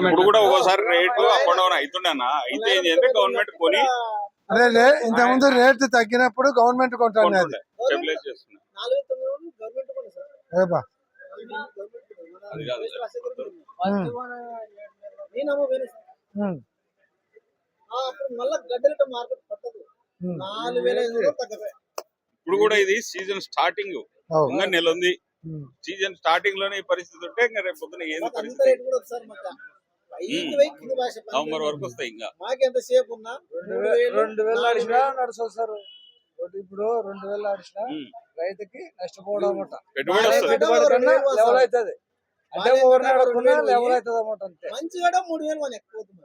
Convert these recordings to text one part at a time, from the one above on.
అప్పుడు కూడా ఒకసారి రేటు అప్ అండ్ డౌన్ అవుతుండే అన్న అయితే ఏంటి అంటే గవర్నమెంట్ కొని అదే లే ఇంతకుముందు రేట్ తగ్గినప్పుడు గవర్నమెంట్ కొంటాను స్టెబిలైజ్ తగ్గవే. ఇప్పుడు కూడా ఇది సీజన్ స్టార్టింగ్. ఇంకా నెల ఉంది. సీజన్ స్టార్టింగ్లోనే ఈ పరిస్థితి ఉంటే ఇంకా రేపు పొద్దున ఏంది పరిస్థితి? నవంబర్ వరకు వస్తాయి ఇంకా. మాకు ఎంత సేపు ఉన్నా మూడు వేలు, రెండు వేలు వేలు. నడుస్తుంది సార్. ఇప్పుడు రెండు వేలు ఆడిసినా ఉమ్. రైతుకి నష్టపోవడం అన్నమాట. పెట్టుబడి కన్నా లెవెల్. అవుతుంది. అంటే ఎవరిని అడగకుండా లెవెల్. అవుతుంది అన్నమాట అంతే. మంచి కూడా మూడు వేలు మనం ఎక్కువ అవుతుంది.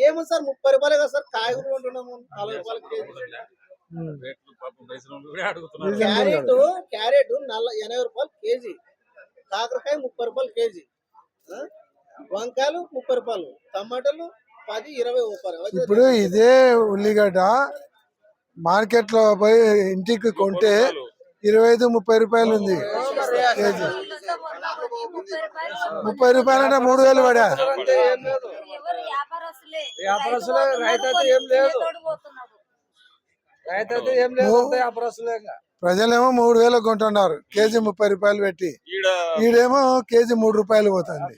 ఏమో సార్? ముప్పై రూపాయలే కదా సార్? కాయగూరలు ఉంటున్నాము నలభై రూపాయలు కేజీ. క్యారెట్ క్యారెట్ నల్ల ఎనభై రూపాయలు కేజీ. కాకరకాయ ముప్పై రూపాయలు కేజీ? వంకాయలు ముప్పై రూపాయలు. టమాటాలు పది ఇరవై రూపాయలు. ఇప్పుడు ఇదే ఉల్లిగడ్డ మార్కెట్లో పోయి ఇంటికి కొంటే ఇరవై ఐదు ముప్పై రూపాయలు ఉంది కేజీ. ముప్పై రూపాయలు అంటే మూడు వేలు పడా? వ్యాపారస్తులే, రైతు అయితే ఏం లేదు. రైతు అయితే ఏం లేదు అంతే వ్యాపారస్తులే ఇంకా. ప్రజలేమో మూడు వేలు కొంటున్నారు. కేజీ ముప్పై రూపాయలు పెట్టి. ఈడ ఈడేమో కేజీ మూడు రూపాయలు పోతుంది.